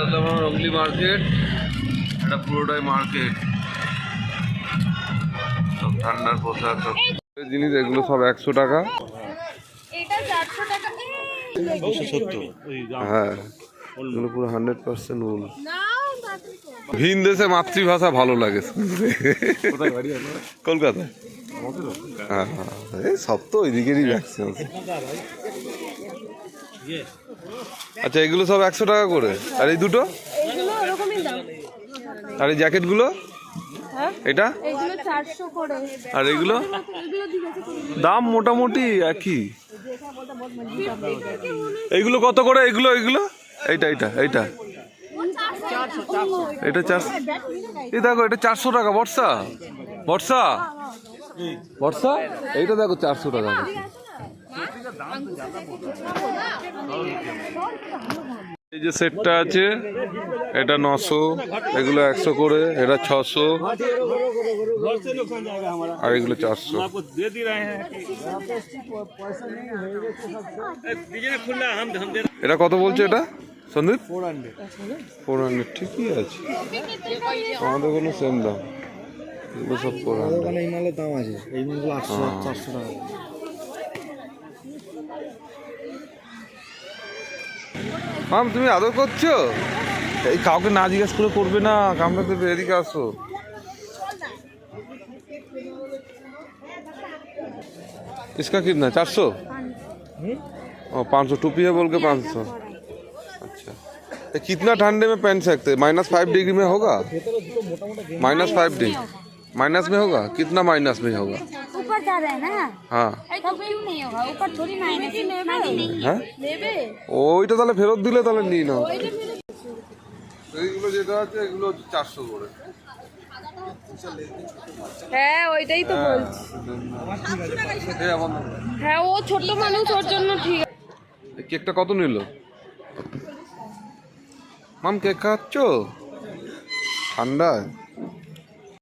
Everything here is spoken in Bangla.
আসলাম রঙ্গলি মার্কেট এটা পুরোটাই মার্কেট। সব ঠান্ডার পোশাক সব জিনিস এগুলো সব একশো টাকা। এটা চারশো টাকা। হ্যাঁ এগুলো পুরো হান্ড্রেড পার্সেন্ট উল। ভিন দেশে মাতৃভাষা ভালো লাগে। কলকাতায়। হ্যাঁ হ্যাঁ, এই সব তো ওইদিকেরই ভ্যাকসিন আছে। আচ্ছা এগুলো সব একশো টাকা করে। আর এই দুটো? আর এই জ্যাকেটগুলো? এটা? আর এগুলো? দাম মোটামুটি একই। এইগুলো কত করে? এগুলো এগুলো এইটা এইটা এইটা। এটা চারশো এই দেখো, এটা চারশো টাকা, বর্ষা। বর্ষা? বর্ষা? এইটা দেখো, চারশো টাকা। এই যে সেটটা আছে, এটা নশো, এগুলো একশো করে, এটা ছশো, আর এগুলো চারশো। এটা কত বলছে এটা, সন্দীপ? ফোর হান্ড্রেড ঠিকই আছে। আমাদের কোনো সেম দাম। এগুলো সব ফোর হান্ড্রেড দাম আছে মাম তুমি আদর করছো এই কাউকে না জিজ্ঞেস করে করবে না কামড়াতে দেবে, এদিকে আসো इसका कितना चार सौ और पाँच सौ टोपी है बोल के पाँच सौ अच्छा ये कितना ठंडे में पहन सकते हैं माइनस फाइव डिग्री में होगा माइनस फाइव डिग्री माइनस में होगा कितना माइनस में होगा ऊपर जा रहा है ना हाँ तब क्यों नहीं होगा ऊपर थोड़ी माइनस नहीं হ্যাঁ নেবে ওইটা তাহলে ফেরত দিলে তাহলে নিই না এইগুলো যেটা আছে এগুলো হচ্ছে চারশো করে হ্যাঁ ওইটাই তো বলছি এই আমার নাম। হ্যাঁ ও ছোট মানুষ ওর জন্য ঠিক এই কেকটা কত নিল মাম কেক খাচ্ছ ঠান্ডা